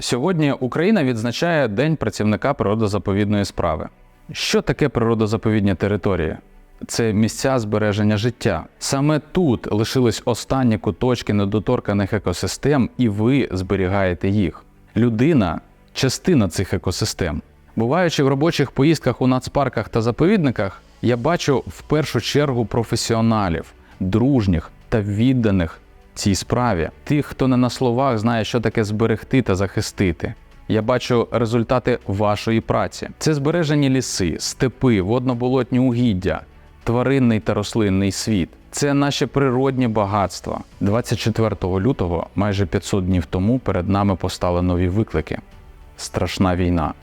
Сьогодні Україна відзначає День працівника природозаповідної справи. Що таке природозаповідні території? Це місця збереження життя. Саме тут лишились останні куточки недоторканих екосистем, і ви зберігаєте їх. Людина частина цих екосистем. Буваючи в робочих поїздках у нацпарках та заповідниках, я бачу в першу чергу професіоналів, дружніх та відданих цій справі, тих, хто не на словах знає, що таке зберегти та захистити. Я бачу результати вашої праці. Це збережені ліси, степи, водно-болотні угіддя, тваринний та рослинний світ. Це наші природні багатства. 24 лютого, майже 500 днів тому, перед нами постали нові виклики. Страшна війна,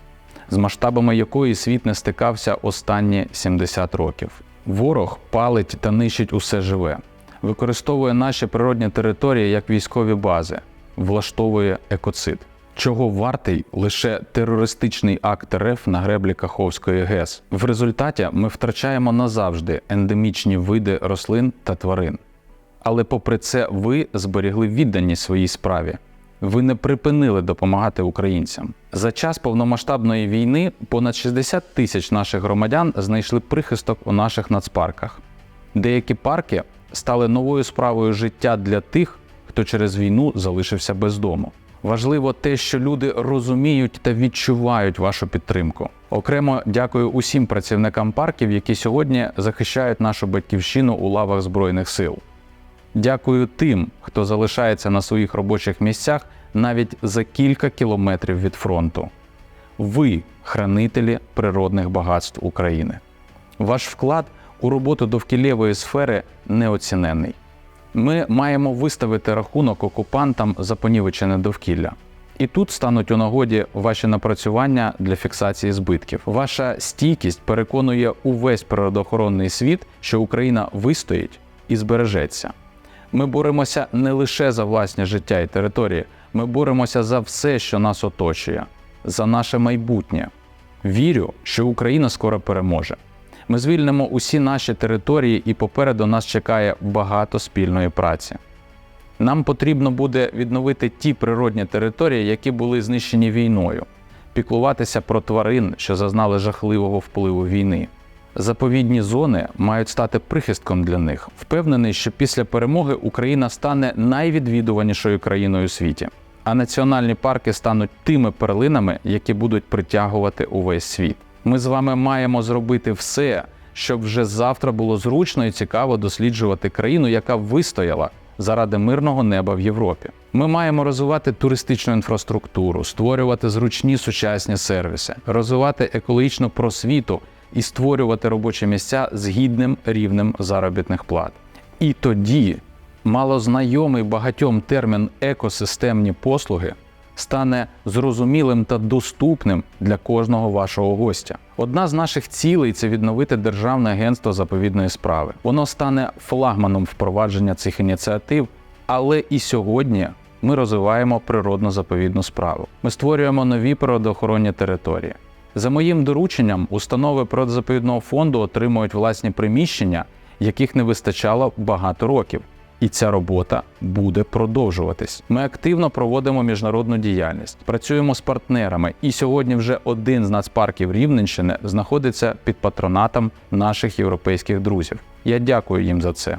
з масштабами якої світ не стикався останні 70 років. Ворог палить та нищить усе живе, використовує наші природні території як військові бази, влаштовує екоцид. Чого вартий лише терористичний акт РФ на греблі Каховської ГЕС. В результаті ми втрачаємо назавжди ендемічні види рослин та тварин. Але попри це, ви зберігли відданість своїй справі. Ви не припинили допомагати українцям. За час повномасштабної війни понад 60 тисяч наших громадян знайшли прихисток у наших нацпарках. Деякі парки стали новою справою життя для тих, хто через війну залишився без дому. Важливо те, що люди розуміють та відчувають вашу підтримку. Окремо дякую усім працівникам парків, які сьогодні захищають нашу батьківщину у лавах Збройних сил. Дякую тим, хто залишається на своїх робочих місцях навіть за кілька кілометрів від фронту. Ви хранителі природних багатств України. Ваш вклад у роботу довкіллєвої сфери неоціненний. Ми маємо виставити рахунок окупантам за понівечене довкілля. І тут стануть у нагоді ваші напрацювання для фіксації збитків. Ваша стійкість переконує увесь природоохоронний світ, що Україна вистоїть і збережеться. Ми боремося не лише за власне життя і території, ми боремося за все, що нас оточує, за наше майбутнє. Вірю, що Україна скоро переможе. Ми звільнимо усі наші території, і попереду нас чекає багато спільної праці. Нам потрібно буде відновити ті природні території, які були знищені війною, піклуватися про тварин, що зазнали жахливого впливу війни. Заповідні зони мають стати прихистком для них. Впевнений, що після перемоги Україна стане найвідвідуванішою країною у світі, а національні парки стануть тими перлинами, які будуть притягувати увесь світ. Ми з вами маємо зробити все, щоб вже завтра було зручно і цікаво досліджувати країну, яка вистояла заради мирного неба в Європі. Ми маємо розвивати туристичну інфраструктуру, створювати зручні сучасні сервіси, розвивати екологічну просвіту і створювати робочі місця з гідним рівнем заробітних плат. І тоді малознайомий багатьом термін екосистемні послуги стане зрозумілим та доступним для кожного вашого гостя. Одна з наших цілей це відновити Державне агентство заповідної справи. Воно стане флагманом впровадження цих ініціатив, але і сьогодні ми розвиваємо природно-заповідну справу. Ми створюємо нові природоохоронні території. За моїм дорученням, установи природозаповідного фонду отримують власні приміщення, яких не вистачало багато років. І ця робота буде продовжуватись. Ми активно проводимо міжнародну діяльність, працюємо з партнерами, і сьогодні вже один з нацпарків Рівненщини знаходиться під патронатом наших європейських друзів. Я дякую їм за це.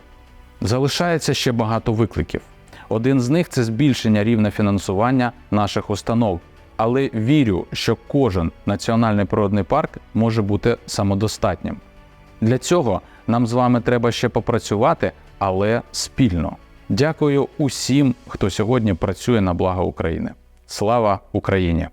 Залишається ще багато викликів. Один з них це збільшення рівня фінансування наших установ. Але вірю, що кожен національний природний парк може бути самодостатнім. Для цього нам з вами треба ще попрацювати, але спільно. Дякую усім, хто сьогодні працює на благо України. Слава Україні!